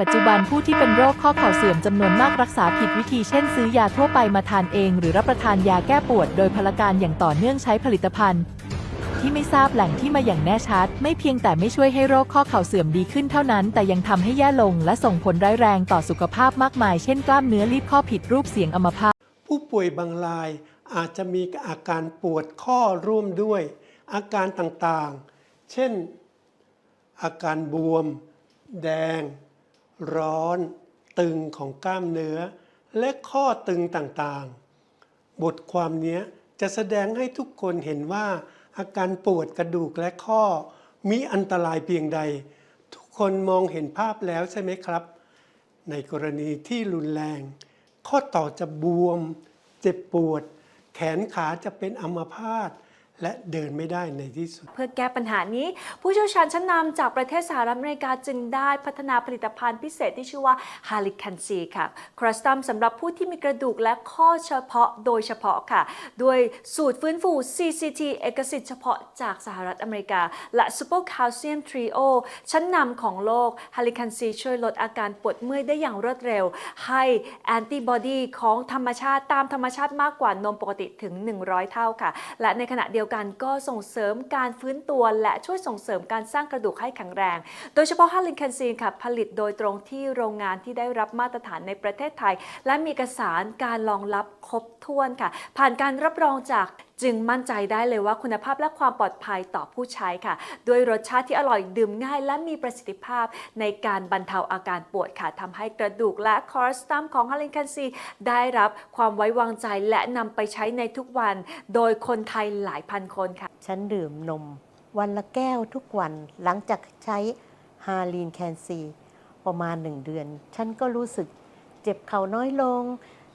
ปัจจุบันผู้ที่เป็นโรคข้อเข่าเสื่อมจำนวนมากรักษาผิดวิธีเช่นซื้อยาทั่วไปมาทานเอง หรือรับประทานยาแก้ปวดโดยพลการอย่างต่อเนื่องใช้ผลิตภัณฑ์ ที่ไม่ทราบแหล่งที่มาอย่างแน่ชัด ไม่เพียงแต่ไม่ช่วยให้โรคข้อเข่าเสื่อมดีขึ้นเท่านั้น แต่ยังทำให้แย่ลง และส่งผลร้ายแรงต่อสุขภาพมากมาย เช่นกล้ามเนื้อรีบข้อผิดรูปเสียงอัมพาตผู้ป่วยบางรายอาจจะมีอาการปวดข้อร่วมด้วย อาการต่างๆ เช่น อาการบวม แดง ร้อน ตึงของกล้ามเนื้อ และข้อตึงต่างๆ บทความนี้จะแสดงให้ทุกคนเห็นว่า อาการปวดกระดูกและข้อ มีอันตรายเพียงใด ทุกคนมองเห็นภาพแล้วใช่ไหมครับ ในกรณีที่รุนแรง ข้อต่อจะบวม เจ็บปวด แขนขาจะเป็นอัมพาต และเดินไม่ได้ในที่สุด เพื่อแก้ปัญหานี้ ผู้เชี่ยวชาญชั้นนำจากประเทศสหรัฐอเมริกาจึงได้พัฒนาผลิตภัณฑ์พิเศษที่ชื่อว่า h a l i c a n c y ค่ะครัสตัมสำหรับผู้ที่มีกระดูกและข้อเฉพาะโดยเฉพาะค่ะด้วยสูตรฟื้นฟู CCT เอกสิทธิ์เฉพาะจากสหรัฐอเมริกา และ Super Calcium Trio ชั้นนำของโลก h a l i c a n c y ช่วยลดอาการปวดเมื่อยได้อย่างรวดเร็ว ให้แอนติบอดีของธรรมชาติตามธรรมชาติมากกว่านมปกติถึง 100 เท่าค่ะ และในขณะเดียวกันก็ส่งเสริมการฟื้นตัวและช่วยส่งเสริมการสร้างกระดูกให้แข็งแรง โดยเฉพาะฮาลินแคนซีนค่ะผลิตโดยตรงที่โรงงานที่ได้รับมาตรฐานในประเทศไทย และมีเอกสารการรองรับครบถ้วนค่ะ ผ่านการรับรองจาก จึงมั่นใจได้เลยว่าคุณภาพและความปลอดภัยต่อผู้ใช้ค่ะ ด้วยรสชาติที่อร่อยดื่มง่าย และมีประสิทธิภาพในการบรรเทาอาการปวดค่ะทำให้กระดูกและคอร์สตัมของฮาลินแคนซีได้รับความไว้วางใจและนำไปใช้ในทุกวัน โดยคนไทยหลายพันคนค่ะ ฉันดื่มนม วันละแก้วทุกวันหลังจากใช้ฮาลีนแคนซีประมาณหนึ่งเดือน ฉันก็รู้สึกเจ็บเข่าน้อยลง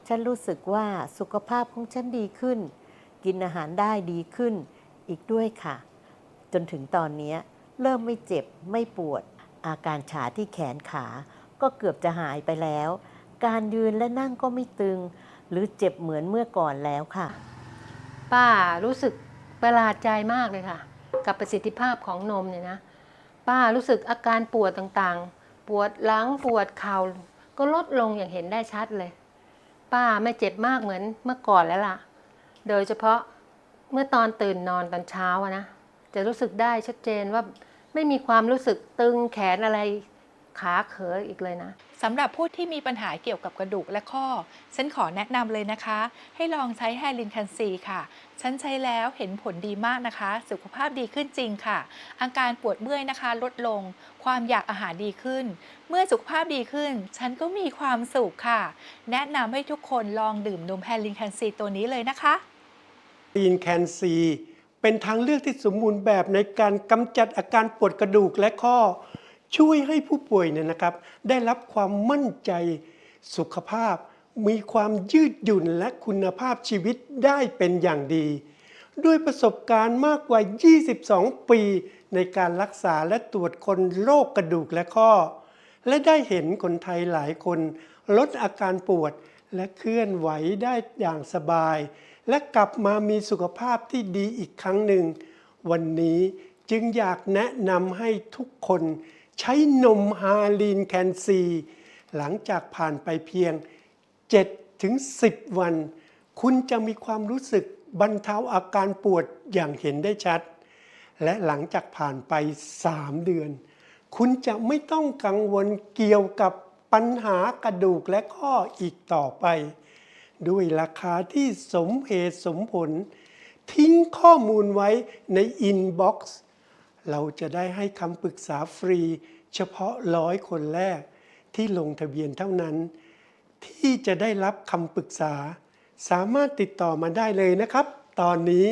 ฉันรู้สึกว่าสุขภาพของฉันดีขึ้น กินอาหารได้ดีขึ้นอีกด้วยค่ะ จนถึงตอนนี้เริ่มไม่เจ็บไม่ปวด อาการชาที่แขนขา ก็เกือบจะหายไปแล้ว การยืนและนั่งก็ไม่ตึง หรือเจ็บเหมือนเมื่อก่อนแล้วค่ะ ป้ารู้สึกประหลาดใจมากเลยค่ะ กับประสิทธิภาพของนมเนี่ยนะ ป้ารู้สึกอาการปวดต่างๆ ปวดหลังปวดเข่าก็ลดลงอย่างเห็นได้ชัดเลย ป้าไม่เจ็บมากเหมือนเมื่อก่อนแล้วล่ะ โดยเฉพาะเมื่อตอนตื่นนอนตอนเช้าอะนะ จะรู้สึกได้ชัดเจนว่าไม่มีความรู้สึกตึงแขนอะไรขาเขออีกเลยนะสำหรับผู้ที่มีปัญหาเกี่ยวกับกระดูกและข้อ ฉันขอแนะนำเลยนะคะ ให้ลองใช้แฮลินคันซีค่ะ ฉันใช้แล้วเห็นผลดีมากนะคะ สุขภาพดีขึ้นจริงค่ะ อาการปวดเมื่อยนะคะ ลดลง ความอยากอาหารดีขึ้น เมื่อสุขภาพดีขึ้น ฉันก็มีความสุขค่ะ แนะนำให้ทุกคนลองดื่มนมแฮลินคันซีตัวนี้เลยนะคะ ลีนแคนซีเป็นทางเลือกที่สมบูรณ์แบบในการกำจัดอาการปวดกระดูกและข้อ ช่วยให้ผู้ป่วยเนี่ยนะครับ ได้รับความมั่นใจสุขภาพ มีความยืดหยุ่นและคุณภาพชีวิตได้เป็นอย่างดี ด้วยประสบการณ์มากกว่า 22 ปีในการรักษาและตรวจคนโรคกระดูกและข้อ และได้เห็นคนไทยหลายคน ลดอาการปวด และเคลื่อนไหวได้อย่างสบาย และกลับมามีสุขภาพที่ดีอีกครั้งหนึ่ง วันนี้จึงอยากแนะนำให้ทุกคนใช้นมฮาลีนแคนซี หลังจากผ่านไปเพียง 7 ถึง 10 วัน คุณจะมีความรู้สึกบรรเทาอาการปวดอย่างเห็นได้ชัด และหลังจากผ่านไป 3 เดือน คุณจะไม่ต้องกังวลเกี่ยวกับ ปัญหากระดูกและข้ออีกต่อไป ด้วยราคาที่สมเหตุสมผล ทิ้งข้อมูลไว้ในอินบ็อกซ์เราจะได้ให้คำปรึกษาฟรี เฉพาะร้อยคนแรก ที่ลงทะเบียนเท่านั้น ที่จะได้รับคำปรึกษา สามารถติดต่อมาได้เลยนะครับ ตอนนี้